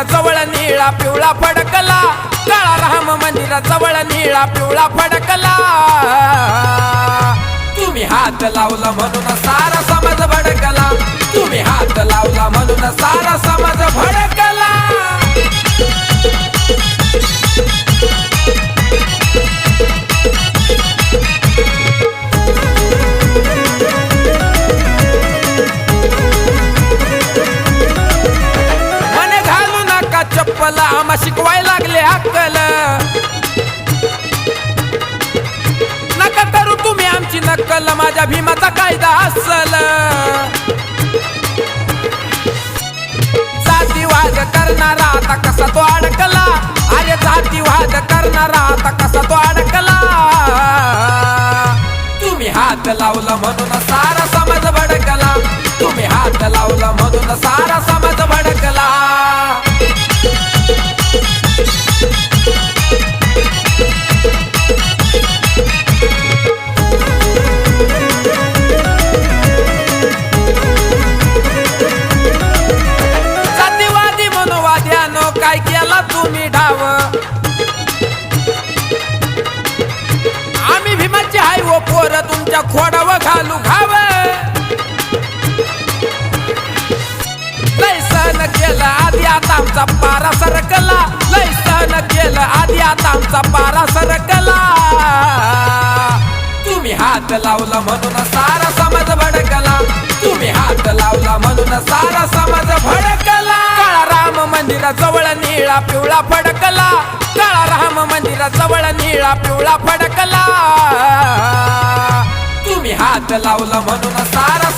मंदिराजवळ निळा पिवळा फडकला. काळा राम मंदिराजवळ निळा पिवळा फडकला. तुम्ही हात लावला म्हणून सारा समाज भडकला. तुम्ही हात लावला म्हणून सारा समाज भडकला. आम्हा शिकवाय लागले अक्कल. नका करू तुम्ही आमची नक्कल माझ्या भीमाचा कायदा असल जातीवाद करणारा आता कसा तो अडकला? अरे जातीवाद करणारा आता कसा तो अडकला? तुम्ही हात लावला म्हणून सारा समाज भडकला. तुम्ही हात लावला म्हणून सारा काय केला तुम्ही डाव? आम्ही भीमाची हाय व पोर तुमच्या खोडाव घालू घाव. लैसन केलं आधी आता आमचा पारा सरकला. लैसन केलं आधी आता आमचा पारा सरकला. तुम्ही हात लावला म्हणून सारा समज भडकला. तुम्ही हात लावला म्हणून सारा मंदिराजवळ निळा पिवळा फडकला. काळा राम मंदिराजवळ निळा पिवळा फडकला. तुम्ही हात लावला म्हणून सारा